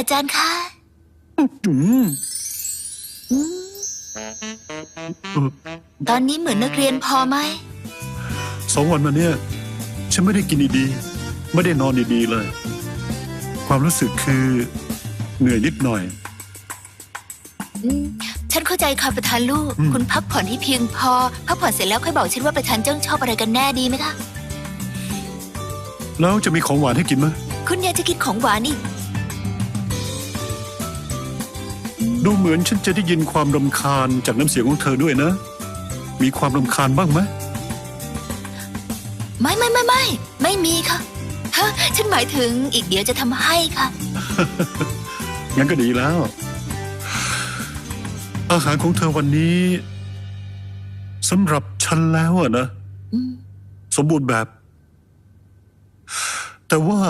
อาจารย์คะอืมอืมเออตอนนี้เหมือนนักเรียนพอไหม สองวันมาเนี่ย ฉันไม่ได้กินดีๆ ไม่ได้นอนดีๆเลย ความรู้สึกคือเหนื่อยนิดหน่อยอืมฉันเข้าใจค่ะประธานลูกอืมคุณพักผ่อนให้เพียงพอ พักผ่อนเสร็จแล้วค่อยบอกฉันว่าประธานเจ้าชอบอะไรกันแน่ดีไหมคะ แล้วจะมีของหวานให้กินไหมคุณอยากจะกินของหวานอีก ดูเหมือนฉันจะได้ยินความรำคาญจากน้ำเสียงของเธอด้วยนะ มีความรำคาญบ้างไหมไม่ไม่ไม่ไม่ไม่มีค่ะฮะฉันหมายถึงอีกเดี๋ยวจะทำให้ค่ะ งั้นก็ดีแล้ว อาหารของเธอวันนี้สำหรับฉันแล้วอะนะอืมสมบูรณ์แบบ แต่ว่า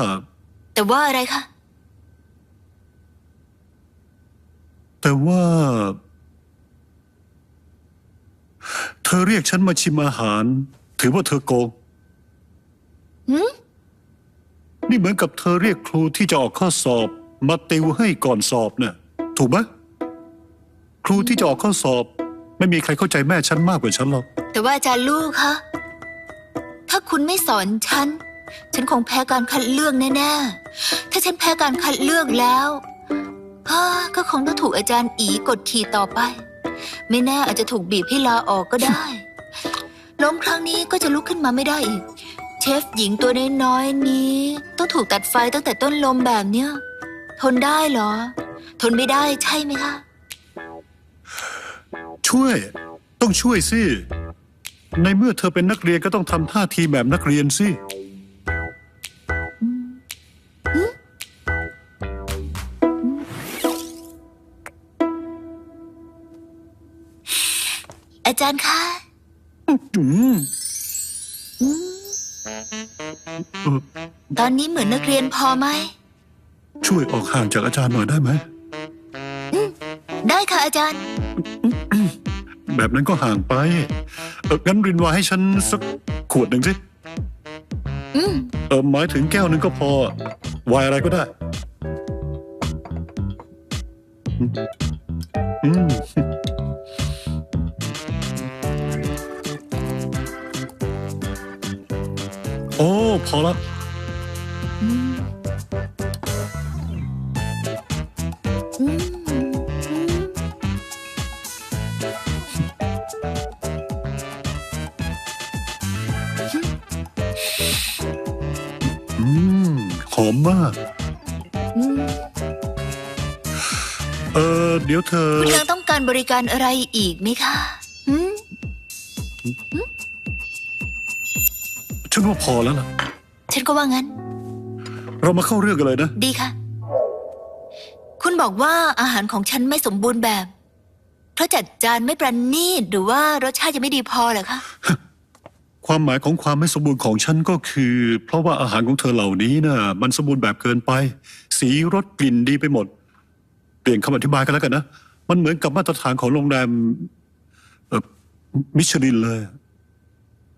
แต่ว่าอะไรคะ แต่ว่า เธอเรียกฉันมาชิมอาหาร ถือว่าเธอโกงหืมนี่เหมือนกับเธอเรียกครูที่จะออกข้อสอบ มาติวให้ก่อนสอบเนี่ยถูกไหมครูที่จะออกข้อสอบ ไม่มีใครเข้าใจแม่ฉันมากกว่าฉันหรอก แต่ว่าอาจารย์ลูกคะ ถ้าคุณไม่สอนฉัน ฉันคงแพ้การคัดเลือกแน่ๆ ถ้าฉันแพ้การคัดเลือกแล้วฮ่า ก็คงต้องถูกอาจารย์อีกดขี่ต่อไป ไม่แน่อาจจะถูกบีบให้ลาออกก็ได้ ล้มครั้งนี้ก็จะลุกขึ้นมาไม่ได้อีก เชฟหญิงตัวน้อยๆนี้ ต้องถูกตัดไฟตั้งแต่ต้นลมแบบเนี้ยทนได้เหรอ ทนไม่ได้ใช่ไหมคะช่วย ต้องช่วยสิ ในเมื่อเธอเป็นนักเรียนก็ต้องทำท่าทีแบบนักเรียนสิ จารย์คะอืมอืมเออตอนนี้เหมือนนักเรียนพอไหม ช่วยออกห่างจากอาจารย์หน่อยได้ไหม ได้ค่ะอาจารย์ แบบนั้นก็ห่างไปเอองั้นรินวายให้ฉันสักขวดหนึ่งสิอืมเออหมายถึงแก้วหนึ่งก็พอ วายอะไรก็ได้อืม โอ้ พอละอืมอืมอืม หอมมาก เออเดี๋ยวเธอ คุณยังต้องการบริการอะไรอีกไหมคะอืม ฉันว่าพอแล้วล่ะ ฉันก็ว่างั้น เรามาเข้าเรื่องกันเลยนะ ดีค่ะ คุณบอกว่าอาหารของฉันไม่สมบูรณ์แบบ เพราะจัดจานไม่ประณีตหรือว่ารสชาติยังไม่ดีพอเหรอคะ ความหมายของความไม่สมบูรณ์ของฉันก็คือ เพราะว่าอาหารของเธอเหล่านี้น่ะมันสมบูรณ์แบบเกินไป สีรสกลิ่นดีไปหมด เปลี่ยนคำอธิบายกันแล้วกันนะ มันเหมือนกับมาตรฐานของโรงแรมเออมิชลินเลย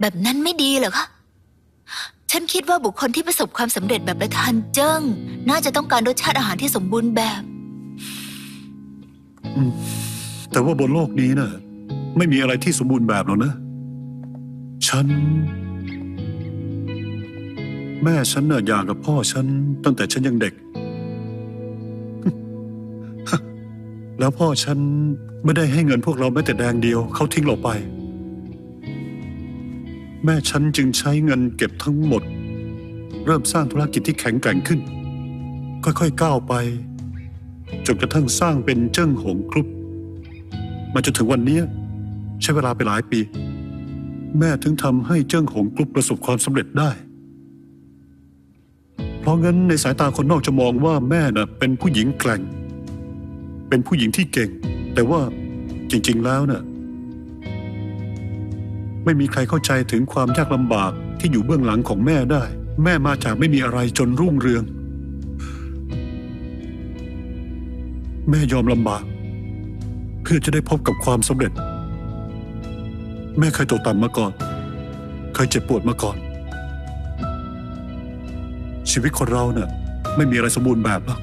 แบบนั้นไม่ดีเหรอคะ ฉันคิดว่าบุคคลที่ประสบความสำเร็จแบบประธานเจิ้ง น่าจะต้องการรสชาติอาหารที่สมบูรณ์แบบแต่ว่าบนโลกนี้น่ะ ไม่มีอะไรที่สมบูรณ์แบบหรอกนะ ฉัน แม่ฉันน่ะหย่ากับพ่อฉัน ตั้งแต่ฉันยังเด็ก แล้วพ่อฉันไม่ได้ให้เงินพวกเราแม้แต่แดงเดียว เขาทิ้งเราไป แม่ฉันจึงใช้เงินเก็บทั้งหมด เริ่มสร้างธุรกิจที่แข็งแกร่งขึ้น ค่อยๆก้าวไปจนกระทั่งสร้างเป็นเจิ้งหงกรุ๊ปมาจนถึงวันนี้ใช้เวลาไปหลายปี แม่ถึงทำให้เจิ้งหงกรุ๊ปประสบความสำเร็จได้ เพราะงั้นในสายตาคนนอกจะมองว่าแม่น่ะเป็นผู้หญิงแกร่ง เป็นผู้หญิงที่เก่ง แต่ว่าจริง ๆ แล้วน่ะ ไม่มีใครเข้าใจถึงความยากลำบากที่อยู่เบื้องหลังของแม่ได้ แม่มาจากไม่มีอะไรจนรุ่งเรือง แม่ยอมลำบาก เพื่อจะได้พบกับความสำเร็จ แม่เคยตกต่ำมาก่อน เคยเจ็บปวดมาก่อน ชีวิตคนเราเนี่ยไม่มีอะไรสมบูรณ์แบบหรอก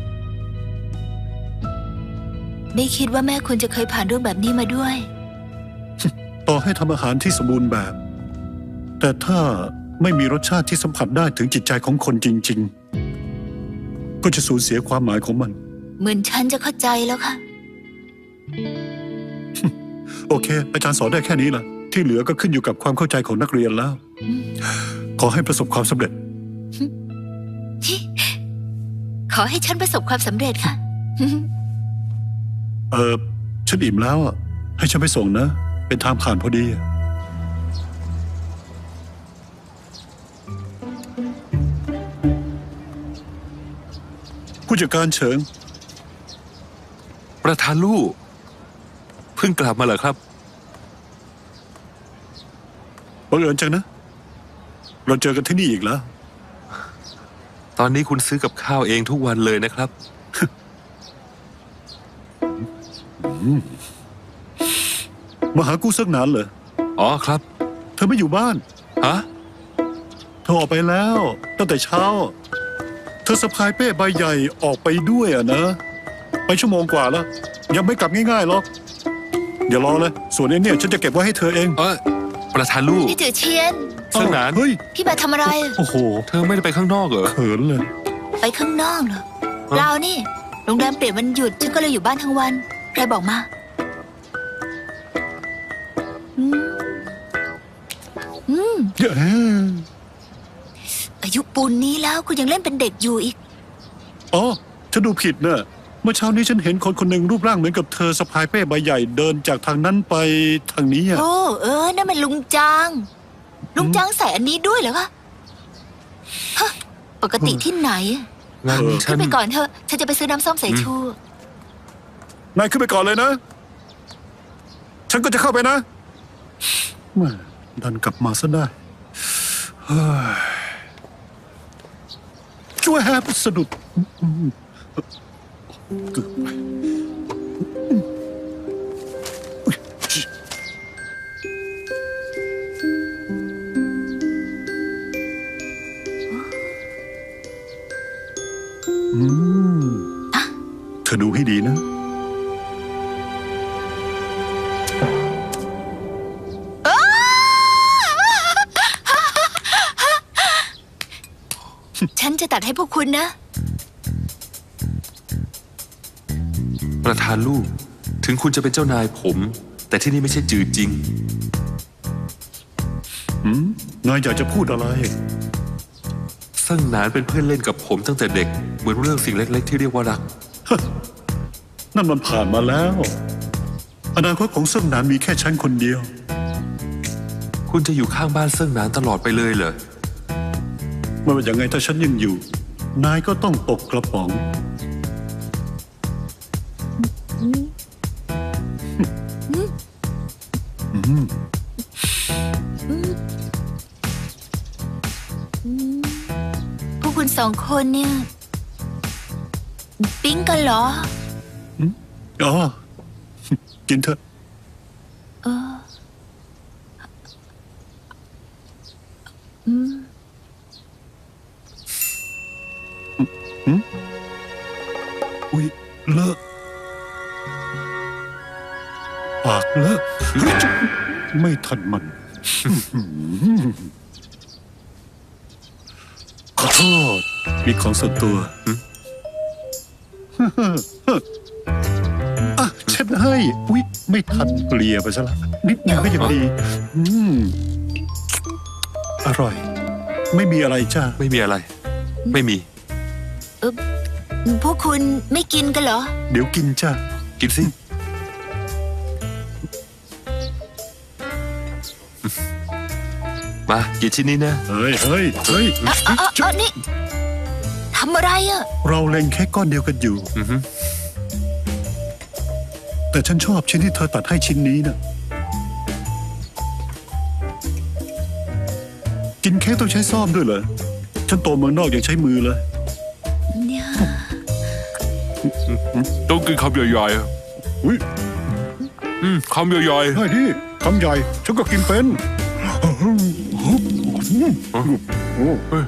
ไม่คิดว่าแม่คุณจะเคยผ่านเรื่องแบบนี้มาด้วย ต่อให้ทำอาหารที่สมบูรณ์แบบ แต่ถ้าไม่มีรสชาติที่สัมผัสได้ถึงจิตใจของคนจริง ๆ ก็จะสูญเสียความหมายของมัน เหมือนฉันจะเข้าใจแล้วค่ะ โอเค อาจารย์สอนได้แค่นี้ล่ะ ที่เหลือก็ขึ้นอยู่กับความเข้าใจของนักเรียนแล้ว ขอให้ประสบความสำเร็จ ขอให้ฉันประสบความสำเร็จค่ะ เออฉันอิ่มแล้วอะให้ฉันไปส่งนะ เป็นทางผ่านพอดีอะผู้จัดการเฉิง ประธานลู่เพิ่งกลับมาเหรอครับ บังเอิญจังนะ เราเจอกันที่นี่อีกแล้ว ตอนนี้คุณซื้อกับข้าวเองทุกวันเลยนะครับมาหากู้เซิกหนานเหรอ อ๋อครับ เธอไม่อยู่บ้าน ฮะ เธอออกไปแล้ว ตั้งแต่เช้า เธอสะพายเป้ใบใหญ่ออกไปด้วยอะนะ ไปชั่วโมงกว่าแล้ว ยังไม่กลับง่ายๆหรอกอย่ารอเลย ส่วนนี้เนี่ย ฉันจะเก็บไว้ให้เธอเอง เออประธานลู่พี่จือเชียนเซิ่งหนานเฮ้ย พี่มาทำอะไร โอ้โห เธอไม่ได้ไปข้างนอกเหรอ เขินเลย ไปข้างนอกเหรอเปล่านี่โรงแรมเปลี่ยนวันหยุดฉันก็เลยอยู่บ้านทั้งวัน ใครบอกมา อืมอืมเอ้ออายุปูนนี้แล้วคุณยังเล่นเป็นเด็กอยู่อีก อ๋อ ฉันดูผิดเนะเมื่อเช้านี้ฉันเห็นคนคนหนึ่งรูปร่างเหมือนกับเธอสะพายเป้ใบใหญ่เดินจากทางนั้นไปทางนี้อะโอ้เออนั่นมันลุงจาง ลุงจางใส่อันนี้ด้วยเหรอคะฮะปกติที่ไหนงั้นฉัขึ้นนไปก่อนเถอะฉันจะไปซื้อน้ำส้มสายชู นายขึ้นไปก่อนเลยนะ ฉันก็จะเข้าไปนะ แม่ดันกลับมาซะได้เฮ้ยช่วยแฮปสะดุดเกือบไปอืมเธอดูให้ดีนะ จะตัดให้พวกคุณนะ ประธานลู่ถึงคุณจะเป็นเจ้านายผม แต่ที่นี่ไม่ใช่จืดจริง หืมนายอยากจะพูดอะไรเซิ่งหนานเป็นเพื่อนเล่นกับผมตั้งแต่เด็ก เหมือนเรื่องสิ่งเล็ก ๆ ที่เรียกว่ารัก นั่นมันผ่านมาแล้ว อนาคตของเซิ่งหนานมีแค่ฉันคนเดียว คุณจะอยู่ข้างบ้านเซิ่งหนานตลอดไปเลยเหรอ ไม่ว่าอย่างไงถ้าฉันยังอยู่ นายก็ต้องตกกระป๋อง พวกคุณสองคนเนี่ยปิ๊งกันเหรอ อ๋อ กินเถอะ เออ อืม อุ้ยเลอะปากเลอะเฮ้ยจะไม่ทันมัน ขอโทษ มีของส่วนตัวอะเช็ดให้ อุ้ยไม่ทันเปลียไปซะละ นิดหนึงก็ยังดีอืมอร่อย ไม่มีอะไรจ้า ไม่มีอะไร ไม่มีเออ พวกคุณไม่กินกันเหรอ เดี๋ยวกินจ้ากินสิ มา กินชิ้นนี้นะ เฮ้ยเฮ้ยเฮ้ยอะอะอะอะนี่ทำอะไรอะ เราเล็งแค่ก้อนเดียวกันอยู่ อือฮึแต่ฉันชอบชิ้นที่เธอตัดให้ชิ้นนี้นะกินเค้กต้องใช้ซ่อมด้วยเหรอ ฉันโตเมืองนอกยังใช้มือเลยเนี่ย ต้องกินคำใหญ่ๆอะอุ้ยอืมคำใหญ่ได้ดิคำใหญ่ฉันก็กินเป็นๆเฮ้ย